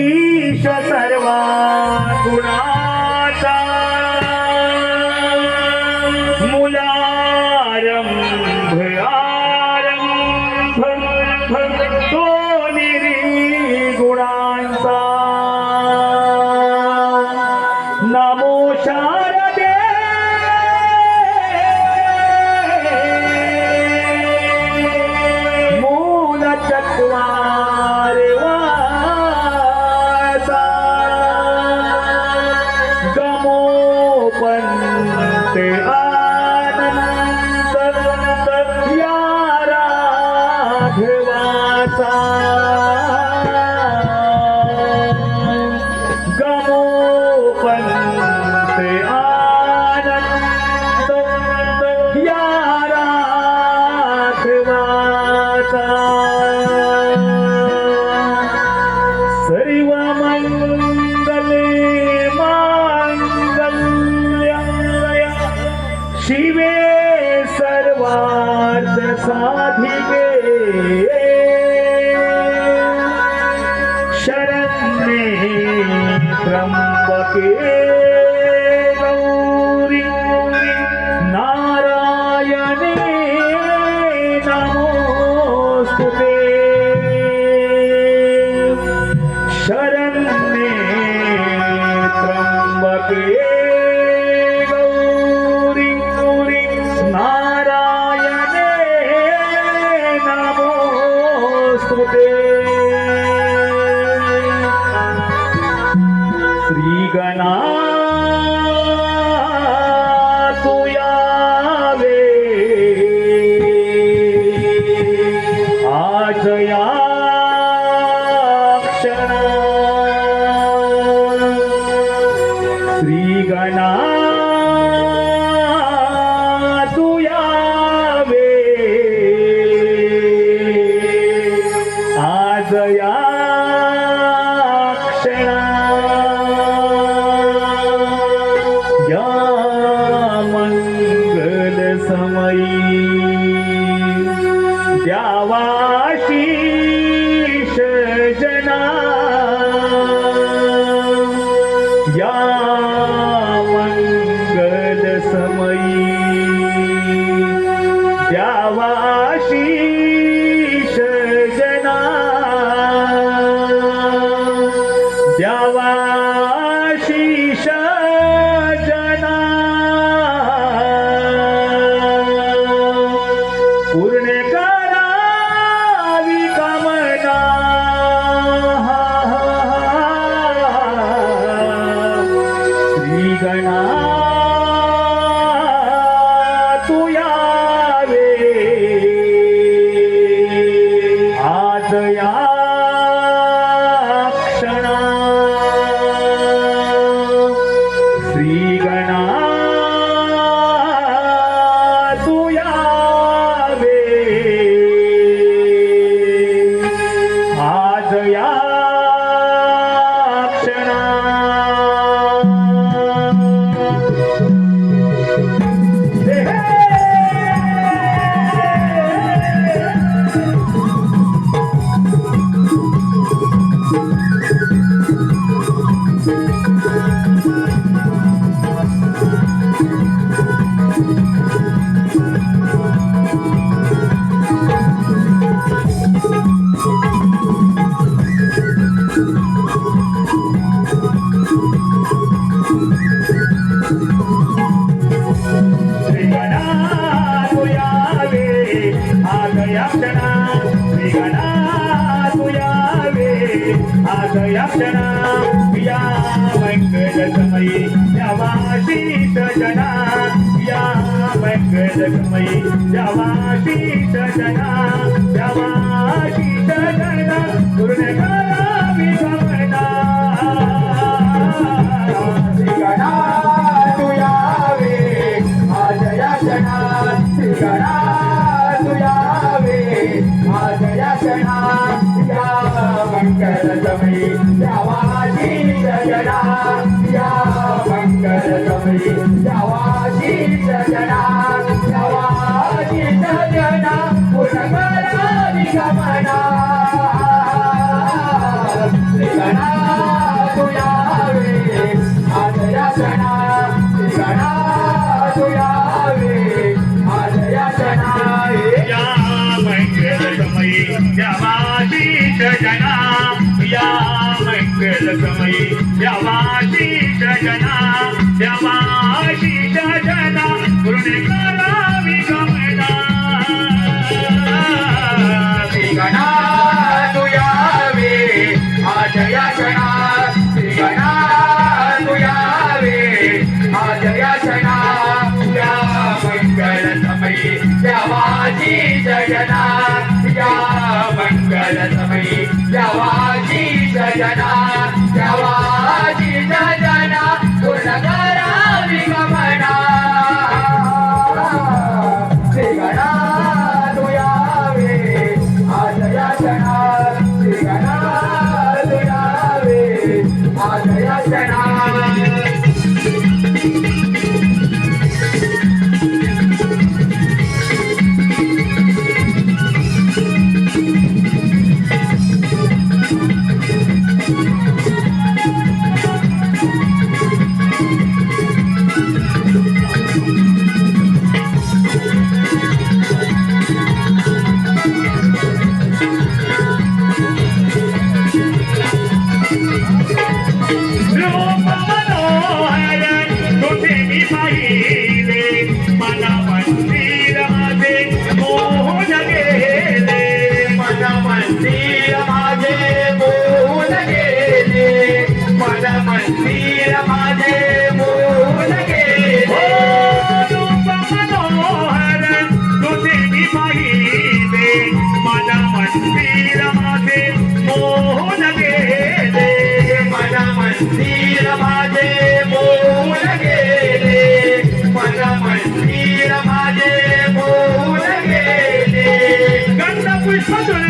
ईश सर्वा गुणाचा. मुलारंभ आरंभ तो निरी गुणांचा. नमोशा গ্রাম বাটে Jenna. मंगलमयी जवाशीष जया जवाशीष जया पूर्णकारा विभवना श्रीगणा तुयावे आजया आशीष जना देवा आशीष जना श्रीगणा तुयावे आजया क्षणा श्रीगणा तुयावे आजया क्षणा या मंगल समयी देवाची जजना Bye. 他这里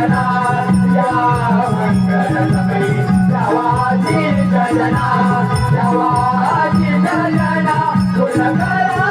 सजना या मंगल